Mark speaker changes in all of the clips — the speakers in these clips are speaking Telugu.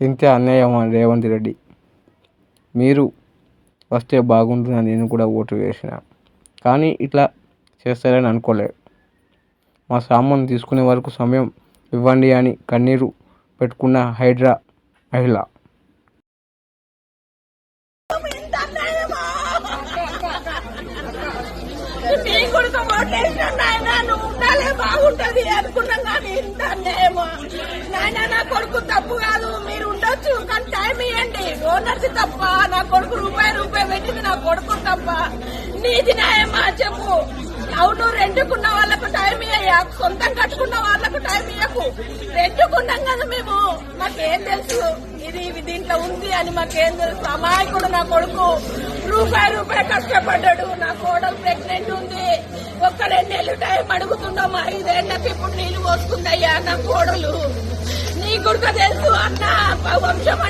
Speaker 1: ఇంతే అన్యాయం రేవంత్ రెడ్డి. మీరు వస్తే బాగుంటుందని నేను కూడా ఓటు వేసిన. కానీ ఇట్లా చేస్తారని అనుకోలేదు. మా సామాన్ తీసుకునే వరకు సమయం ఇవ్వండి అని కన్నీరు పెట్టుకున్న హైడ్రా మహిళ.
Speaker 2: బాగుంటది అనుకున్నాం కానీ ఇంత అన్యాయమా నాయన నా కొడుకు తప్పు కాదు మీరు ఉండొచ్చు టైం ఇవ్వండి ఓనర్స్ తప్ప నా కొడుకు రూపాయి రూపాయి పెట్టింది నా కొడుకు తప్ప. నీది న్యాయమా చెప్పు. అవును రెండుకున్న వాళ్ళకు టైం ఇయ్యా సొంతం కట్టుకున్న వాళ్ళకు టైం ఇయ్యకు. రెండుకున్నాం కదా మేము. మాకేం తెలుసు? ఇది ఇది దీంట్లో ఉంది అని మాకేం తెలుసు? అమాయకుడు నా కొడుకు. రూపాయి రూపాయి కష్టపడ్డాడు. నా కోడలు ప్రెగ్నెంట్ ఉంది. ఒక్క రెండేళ్ళు టైం అడుగుతున్నాం. ఐదేళ్ళకి ఇప్పుడు నీళ్ళు పోసుకుందయ్యా నా కోడలు. నీ కొడుకు తెలుసు అన్న వంశం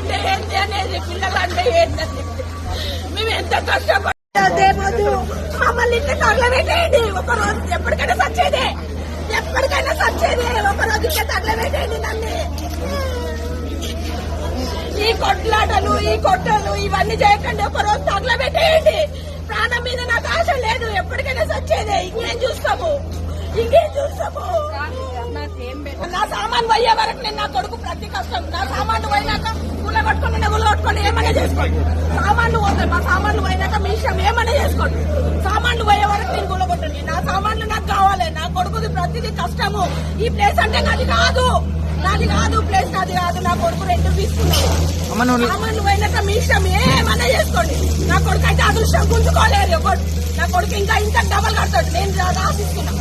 Speaker 2: మేము ఎంత కష్టపడి దేవదు మమ్మల్ని ఇంటి తగలబెట్టేయండి. ఒక రోజు ఎప్పటికైనా సచ్చేదే. ఎప్పటికైనా సచ్చేదే. ఒక రోజు ఇంటి తగలబెట్టేయండి నన్ను. ఈ కొట్లాటలు ఈ కొట్టలు ఇవన్నీ చేయకండి. ఒక రోజు తగలబెట్టేయండి. ప్రాణం మీద నాకు ఆశ లేదు. ఎప్పటికైనా సచ్చేదే. ఇంకేం చూస్తాము? ఇంకేం చూస్తాము? నా సామాన్ పోయే వరకు నేను నా కొడుకు ప్రతి కష్టం నా సామాన్లు పోయినాక కూల చేసుకోండి. సామాన్లు పోతాయి మా సామాన్లు పోయినాక మీ ఇష్టం ఏమైనా చేసుకోండి. సామాన్లు పోయే వరకు నేను కూల కొట్టండి నా సామాన్లు నాకు కావాలి నా కొడుకుది ప్రతిదీ కష్టము. ఈ ప్లేస్ అంటే నాది కాదు. నాది కాదు ప్లేస్ నాది కాదు. నా కొడుకు రెండు తీసుకున్నాను సామాన్లు పోయినాక మీ ఇష్టం ఏమైనా చేసుకోండి. నా కొడుకు అయితే అదృష్టం గుంజుకోలేరు ఒకటి నా కొడుకు ఇంకా ఇంకా డబల్ కడతాడు నేను రాసిస్తున్నా.